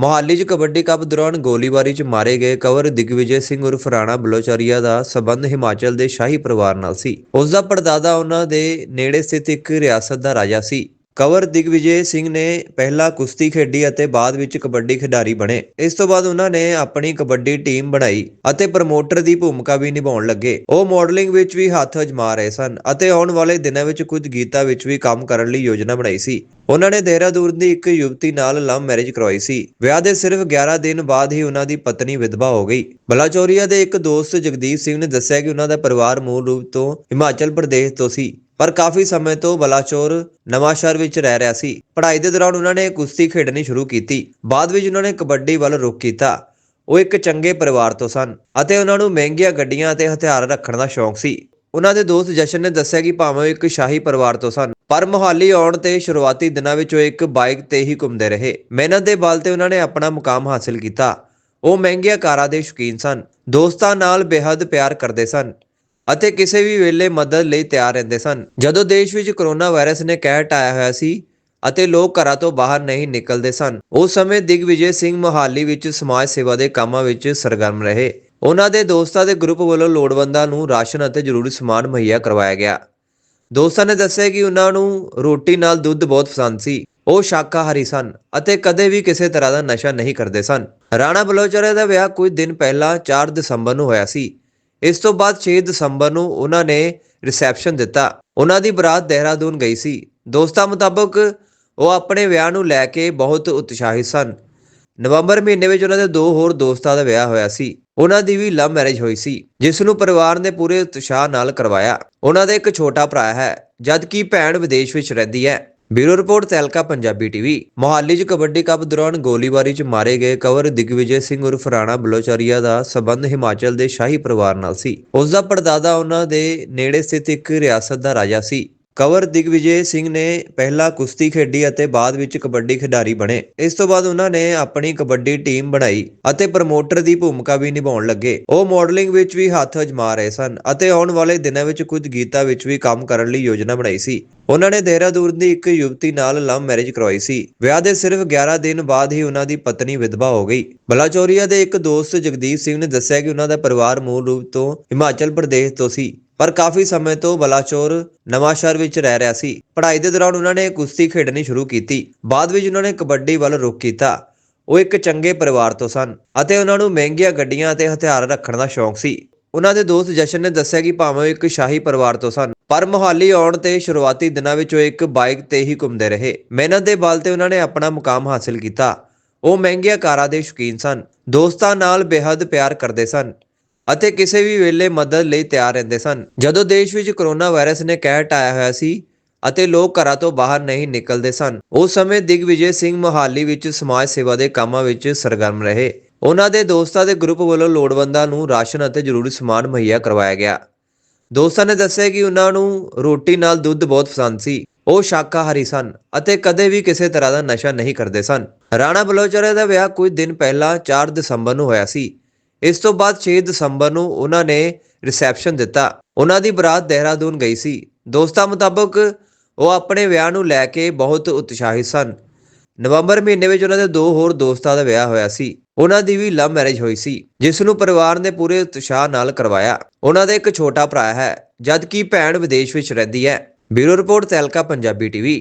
ਮੋਹਾਲੀ 'ਚ ਕਬੱਡੀ ਕੱਪ ਦੌਰਾਨ ਗੋਲੀਬਾਰੀ 'ਚ ਮਾਰੇ ਗਏ ਕਵਰ ਦਿਗਵਿਜੇ ਸਿੰਘ ਉਰਫ ਰਾਣਾ ਬਲੋਚਾਰੀਆ ਦਾ ਸਬੰਧ ਹਿਮਾਚਲ ਦੇ ਸ਼ਾਹੀ ਪਰਿਵਾਰ ਨਾਲ ਸੀ। ਉਸ ਦਾ ਪੜਦਾਦਾ ਉਹਨਾਂ ਦੇ ਨੇੜੇ ਸਥਿਤ ਇੱਕ ਰਿਆਸਤ ਦਾ ਰਾਜਾ ਸੀ। ਕਵਰ ਦਿਗਵਿਜੇ ਸਿੰਘ ਨੇ ਪਹਿਲਾਂ ਕੁਸ਼ਤੀ ਖੇਡੀ ਅਤੇ ਬਾਅਦ ਵਿੱਚ ਕਬੱਡੀ ਖਿਡਾਰੀ ਬਣੇ। ਇਸ ਤੋਂ ਬਾਅਦ ਉਹਨਾਂ ਨੇ ਆਪਣੀ ਕਬੱਡੀ ਟੀਮ ਬਣਾਈ ਅਤੇ ਪ੍ਰਮੋਟਰ ਦੀ ਭੂਮਿਕਾ ਵੀ ਨਿਭਾਉਣ ਲੱਗੇ। ਉਹ ਮਾਡਲਿੰਗ ਵਿੱਚ ਵੀ ਹੱਥ ਅਜਮਾ ਰਹੇ ਸਨ ਅਤੇ ਆਉਣ ਵਾਲੇ ਦਿਨਾਂ ਵਿੱਚ ਕੁਝ ਗੀਤਾਂ ਵਿੱਚ ਵੀ ਕੰਮ ਕਰਨ ਲਈ ਯੋਜਨਾ ਬਣਾਈ ਸੀ। ਉਹਨਾਂ ਨੇ ਦੇਹਰਾਦੂਨ ਦੀ ਇੱਕ ਯੁਵਤੀ ਨਾਲ ਲਵ ਮੈਰਿਜ ਕਰਵਾਈ ਸੀ। ਵਿਆਹ ਦੇ ਸਿਰਫ 11 ਦਿਨ ਬਾਅਦ ਹੀ ਉਹਨਾਂ ਦੀ ਪਤਨੀ ਵਿਧਵਾ ਹੋ ਗਈ। ਬਲਾਚੌਰੀਆ ਦੇ ਇੱਕ ਦੋਸਤ ਜਗਦੀਪ ਸਿੰਘ ਨੇ ਦੱਸਿਆ ਕਿ ਉਹਨਾਂ ਦਾ ਪਰਿਵਾਰ ਮੂਲ ਰੂਪ ਤੋਂ ਹਿਮਾਚਲ ਪ੍ਰਦੇਸ਼ ਤੋਂ ਸੀ, ਪਰ ਕਾਫੀ ਸਮੇਂ ਤੋਂ ਬਲਾਚੌਰ ਨਵਾਂਸ਼ਹਿਰ ਵਿੱਚ ਰਹਿ ਰਿਹਾ ਸੀ। ਪੜ੍ਹਾਈ ਦੇ ਦੌਰਾਨ ਉਹਨਾਂ ਨੇ ਕੁਸ਼ਤੀ ਖੇਡਣੀ ਸ਼ੁਰੂ ਕੀਤੀ। ਬਾਅਦ ਵਿੱਚ ਉਹਨਾਂ ਨੇ ਕਬੱਡੀ ਵੱਲ ਰੁਖ ਕੀਤਾ। ਉਹ ਇੱਕ ਚੰਗੇ ਪਰਿਵਾਰ ਤੋਂ ਸਨ ਅਤੇ ਉਹਨਾਂ ਨੂੰ ਮਹਿੰਗੀਆਂ ਗੱਡੀਆਂ ਅਤੇ ਹਥਿਆਰ ਰੱਖਣ ਦਾ ਸ਼ੌਂਕ ਸੀ। ਉਹਨਾਂ ਦੇ ਦੋਸਤ ਜਸ਼ਨ ਨੇ ਦੱਸਿਆ ਕਿ ਭਾਵੇਂ ਉਹ ਇੱਕ ਸ਼ਾਹੀ ਪਰਿਵਾਰ ਤੋਂ ਸਨ, ਪਰ ਮੁਹਾਲੀ ਆਉਣ ਤੇ ਸ਼ੁਰੂਆਤੀ ਦਿਨਾਂ ਵਿੱਚ ਉਹ ਇੱਕ ਬਾਈਕ ਤੇ ਹੀ ਘੁੰਮਦੇ ਰਹੇ। ਮਿਹਨਤ ਦੇ ਬਲ ਤੇ ਉਹਨਾਂ ਨੇ ਆਪਣਾ ਮੁਕਾਮ ਹਾਸਲ ਕੀਤਾ। ਉਹ ਮਹਿੰਗੀਆਂ ਕਾਰਾਂ ਦੇ ਸ਼ੌਕੀਨ ਸਨ, ਦੋਸਤਾਂ ਨਾਲ ਬੇਹੱਦ ਪਿਆਰ ਕਰਦੇ ਸਨ ਅਤੇ ਕਿਸੇ ਵੀ ਵੇਲੇ ਮਦਦ ਲਈ ਤਿਆਰ ਰਹਿੰਦੇ ਸਨ। ਜਦੋਂ ਦੇਸ਼ ਵਿੱਚ ਕਰੋਨਾ ਵਾਇਰਸ ਨੇ ਕਹਿਰ ਢਾਇਆ ਹੋਇਆ ਸੀ ਅਤੇ ਲੋਕ ਘਰਾਂ ਤੋਂ ਬਾਹਰ ਨਹੀਂ ਨਿਕਲਦੇ ਸਨ, ਉਸ ਸਮੇਂ ਦਿਗਵਿਜੇ ਸਿੰਘ ਮੁਹਾਲੀ ਵਿੱਚ ਸਮਾਜ ਸੇਵਾ ਦੇ ਕੰਮਾਂ ਵਿੱਚ ਸਰਗਰਮ ਰਹੇ। ਉਹਨਾਂ ਦੇ ਦੋਸਤਾਂ ਦੇ ਗਰੁੱਪ ਵੱਲੋਂ ਲੋੜਵੰਦਾਂ ਨੂੰ ਰਾਸ਼ਨ ਅਤੇ ਜ਼ਰੂਰੀ ਸਮਾਨ ਮੁਹੱਈਆ ਕਰਵਾਇਆ ਗਿਆ। ਦੋਸਤਾਂ ਨੇ ਦੱਸਿਆ ਕਿ ਉਹਨਾਂ ਨੂੰ ਰੋਟੀ ਨਾਲ ਦੁੱਧ ਬਹੁਤ ਪਸੰਦ ਸੀ। ਉਹ ਸ਼ਾਕਾਹਾਰੀ ਸਨ ਅਤੇ ਕਦੇ ਵੀ ਕਿਸੇ ਤਰ੍ਹਾਂ ਦਾ ਨਸ਼ਾ ਨਹੀਂ ਕਰਦੇ ਸਨ। ਰਾਣਾ ਬਲੋਚਾਰੀਆ ਦਾ ਵਿਆਹ ਕੁਝ ਦਿਨ ਪਹਿਲਾਂ 4 ਦਸੰਬਰ ਨੂੰ ਹੋਇਆ ਸੀ। ਇਸ ਤੋਂ ਬਾਅਦ 6 ਦਸੰਬਰ ਨੂੰ ਉਹਨਾਂ ਨੇ ਰਿਸੈਪਸ਼ਨ ਦਿੱਤਾ। ਉਹਨਾਂ ਦੀ ਬਰਾਤ ਦੇਹਰਾਦੂਨ ਗਈ ਸੀ। ਦੋਸਤਾਂ ਮੁਤਾਬਕ ਉਹ ਆਪਣੇ ਵਿਆਹ ਨੂੰ ਲੈ ਕੇ ਬਹੁਤ ਉਤਸ਼ਾਹਿਤ ਸਨ। ਨਵੰਬਰ ਮਹੀਨੇ ਵਿੱਚ ਉਹਨਾਂ ਦੇ ਦੋ ਹੋਰ ਦੋਸਤਾਂ ਦਾ ਵਿਆਹ ਹੋਇਆ ਸੀ। ਉਹਨਾਂ ਦੀ ਵੀ ਲਵ ਮੈਰਿਜ ਹੋਈ ਸੀ, ਜਿਸ ਨੂੰ ਪਰਿਵਾਰ ਨੇ ਪੂਰੇ ਉਤਸ਼ਾਹ ਨਾਲ ਕਰਵਾਇਆ। ਉਹਨਾਂ ਦਾ ਇੱਕ ਛੋਟਾ ਭਰਾ ਹੈ, ਜਦਕਿ ਭੈਣ ਵਿਦੇਸ਼ ਵਿੱਚ ਰਹਿੰਦੀ ਹੈ। Bureau report, ਤੈਲਕਾ, Punjabi TV Mohali 'ਚ ਕਬੱਡੀ ਕੱਪ ਦੌਰਾਨ ਗੋਲੀਬਾਰੀ 'ਚ ਮਾਰੇ ਗਏ ਕਵਰ ਦਿਗਵਿਜੇ ਸਿੰਘ ਉਰਫ ਰਾਣਾ ਬਲੋਚਾਰੀਆ ਦਾ ਸਬੰਧ ਹਿਮਾਚਲ ਦੇ ਸ਼ਾਹੀ ਪਰਿਵਾਰ ਨਾਲ ਸੀ। ਉਸ ਦਾ ਪੜਦਾਦਾ ਉਹਨਾਂ ਦੇ ਨੇੜੇ ਸਥਿਤ ਇੱਕ ਰਿਆਸਤ ਦਾ ਰਾਜਾ ਸੀ। ਕਵਰ ਦਿਗਵਿਜੇ ਸਿੰਘ ਨੇ ਪਹਿਲਾਂ ਕੁਸ਼ਤੀ ਖੇਡੀ ਅਤੇ ਬਾਅਦ ਵਿੱਚ ਕਬੱਡੀ ਖਿਡਾਰੀ ਬਣੇ। ਇਸ ਤੋਂ ਬਾਅਦ ਉਹਨਾਂ ਨੇ ਆਪਣੀ ਕਬੱਡੀ ਟੀਮ ਬਣਾਈ ਅਤੇ ਪ੍ਰਮੋਟਰ ਦੀ ਭੂਮਿਕਾ ਵੀ ਨਿਭਾਉਣ ਲੱਗੇ। ਉਹ ਮਾਡਲਿੰਗ ਵਿੱਚ ਵੀ ਹੱਥ ਅਜਮਾ ਰਹੇ ਸਨ ਅਤੇ ਆਉਣ ਵਾਲੇ ਦਿਨਾਂ ਵਿੱਚ ਕੁਝ ਗੀਤਾਂ ਵਿੱਚ ਵੀ ਕੰਮ ਕਰਨ ਲਈ ਯੋਜਨਾ ਬਣਾਈ ਸੀ। ਉਹਨਾਂ ਨੇ ਦੇਹਰਾਦੂਨ ਦੀ ਇੱਕ ਯੁਵਤੀ ਨਾਲ ਲਵ ਮੈਰਿਜ ਕਰਵਾਈ ਸੀ। ਵਿਆਹ ਦੇ ਸਿਰਫ 11 ਦਿਨ ਬਾਅਦ ਹੀ ਉਹਨਾਂ ਦੀ ਪਤਨੀ ਵਿਧਵਾ ਹੋ ਗਈ। ਬਲਾਚੌਰੀਆ ਦੇ ਇੱਕ ਦੋਸਤ ਜਗਦੀਪ ਸਿੰਘ ਨੇ ਦੱਸਿਆ ਕਿ ਉਹਨਾਂ ਦਾ ਪਰਿਵਾਰ ਮੂਲ ਰੂਪ ਤੋਂ ਹਿਮਾਚਲ ਪ੍ਰਦੇਸ਼ ਤੋਂ ਸੀ। ਪਰ ਕਾਫੀ ਸਮੇਂ ਤੋਂ ਬਲਾਚੌਰ ਨਵਾਂਸ਼ਹਿਰ ਵਿੱਚ ਰਹਿ ਰਿਹਾ ਸੀ। ਪੜ੍ਹਾਈ ਦੇ ਦੌਰਾਨ ਉਹਨਾਂ ਨੇ ਕੁਸ਼ਤੀ ਖੇਡਣੀ ਸ਼ੁਰੂ ਕੀਤੀ। ਬਾਅਦ ਵਿੱਚ ਉਹਨਾਂ ਨੇ ਕਬੱਡੀ ਵੱਲ ਰੁਖ ਕੀਤਾ। ਉਹ ਇੱਕ ਚੰਗੇ ਪਰਿਵਾਰ ਤੋਂ ਸਨ ਅਤੇ ਉਹਨਾਂ ਨੂੰ ਮਹਿੰਗੀਆਂ ਗੱਡੀਆਂ ਅਤੇ ਹਥਿਆਰ ਰੱਖਣ ਦਾ ਸ਼ੌਂਕ ਸੀ। ਉਹਨਾਂ ਦੇ ਦੋਸਤ ਜਸ਼ਨ ਨੇ ਦੱਸਿਆ ਕਿ ਭਾਵੇਂ ਉਹ ਇੱਕ ਸ਼ਾਹੀ ਪਰਿਵਾਰ ਤੋਂ ਸਨ, ਪਰ ਮੁਹਾਲੀ ਆਉਣ ਤੇ ਸ਼ੁਰੂਆਤੀ ਦਿਨਾਂ ਵਿੱਚ ਉਹ ਇੱਕ ਬਾਈਕ ਤੇ ਹੀ ਘੁੰਮਦੇ ਰਹੇ। ਮਿਹਨਤ ਦੇ ਬਲ ਤੇ ਉਹਨਾਂ ਨੇ ਆਪਣਾ ਮੁਕਾਮ ਹਾਸਲ ਕੀਤਾ। ਉਹ ਮਹਿੰਗੀਆਂ ਕਾਰਾਂ ਦੇ ਸ਼ੌਕੀਨ ਸਨ। ਦੋਸਤਾਂ ਨਾਲ ਬੇਹੱਦ ਪਿਆਰ ਕਰਦੇ ਸਨ। ਅਤੇ ਕਿਸੇ ਵੀ ਵੇਲੇ ਮਦਦ ਲਈ ਤਿਆਰ ਰਹਿੰਦੇ ਸਨ। ਜਦੋਂ ਦੇਸ਼ ਵਿੱਚ ਕਰੋਨਾ ਵਾਇਰਸ ਨੇ ਕਹਿਰ ਢਾਇਆ ਹੋਇਆ ਸੀ ਅਤੇ ਲੋਕ ਘਰਾਂ ਤੋਂ ਬਾਹਰ ਨਹੀਂ ਨਿਕਲਦੇ ਸਨ, ਉਸ ਸਮੇਂ ਦਿਗਵਿਜੇ ਸਿੰਘ ਮੋਹਾਲੀ ਵਿੱਚ ਸਮਾਜ ਸੇਵਾ ਦੇ ਕੰਮਾਂ ਵਿੱਚ ਸਰਗਰਮ ਰਹੇ। ਉਹਨਾਂ ਦੇ ਦੋਸਤਾਂ ਦੇ ਗਰੁੱਪ ਵੱਲੋਂ ਲੋੜਵੰਦਾਂ ਨੂੰ ਰਾਸ਼ਨ ਅਤੇ ਜ਼ਰੂਰੀ ਸਮਾਨ ਮੁਹੱਈਆ ਕਰਵਾਇਆ ਗਿਆ। ਦੋਸਤਾਂ ਨੇ ਦੱਸਿਆ ਕਿ ਉਹਨਾਂ ਨੂੰ ਰੋਟੀ ਨਾਲ ਦੁੱਧ ਬਹੁਤ ਪਸੰਦ ਸੀ। ਉਹ ਸ਼ਾਕਾਹਾਰੀ ਸਨ ਅਤੇ ਕਦੇ ਵੀ ਕਿਸੇ ਤਰ੍ਹਾਂ ਦਾ ਨਸ਼ਾ ਨਹੀਂ ਕਰਦੇ ਸਨ। ਰਾਣਾ ਬਲੋਚਾਰੀਆ ਦਾ ਵਿਆਹ ਕੁਝ ਦਿਨ ਪਹਿਲਾਂ 4 ਦਸੰਬਰ ਨੂੰ ਹੋਇਆ ਸੀ। ਇਸ ਤੋਂ ਬਾਅਦ 6 ਦਸੰਬਰ ਨੂੰ ਉਹਨਾਂ ਨੇ ਰਿਸੈਪਸ਼ਨ ਦਿੱਤਾ। ਉਹਨਾਂ ਦੀ ਬਰਾਤ ਦੇਹਰਾਦੂਨ ਗਈ ਸੀ। ਦੋਸਤਾਂ ਮੁਤਾਬਕ ਉਹ ਆਪਣੇ ਵਿਆਹ ਨੂੰ ਲੈ ਕੇ ਬਹੁਤ ਉਤਸ਼ਾਹਿਤ ਸਨ। ਨਵੰਬਰ ਮਹੀਨੇ ਵਿੱਚ ਉਹਨਾਂ ਦੇ ਦੋ ਹੋਰ ਦੋਸਤਾਂ ਦਾ ਵਿਆਹ ਹੋਇਆ ਸੀ। ਉਹਨਾਂ ਦੀ ਵੀ ਲਵ ਮੈਰਿਜ ਹੋਈ ਸੀ, ਜਿਸ ਨੂੰ ਪਰਿਵਾਰ ਨੇ ਪੂਰੇ ਉਤਸ਼ਾਹ ਨਾਲ ਕਰਵਾਇਆ। ਉਹਨਾਂ ਦਾ ਇੱਕ ਛੋਟਾ ਭਰਾ ਹੈ, ਜਦਕਿ ਭੈਣ ਵਿਦੇਸ਼ ਵਿੱਚ ਰਹਿੰਦੀ ਹੈ। Bureau report ਤੈਲਕਾ, Punjabi TV.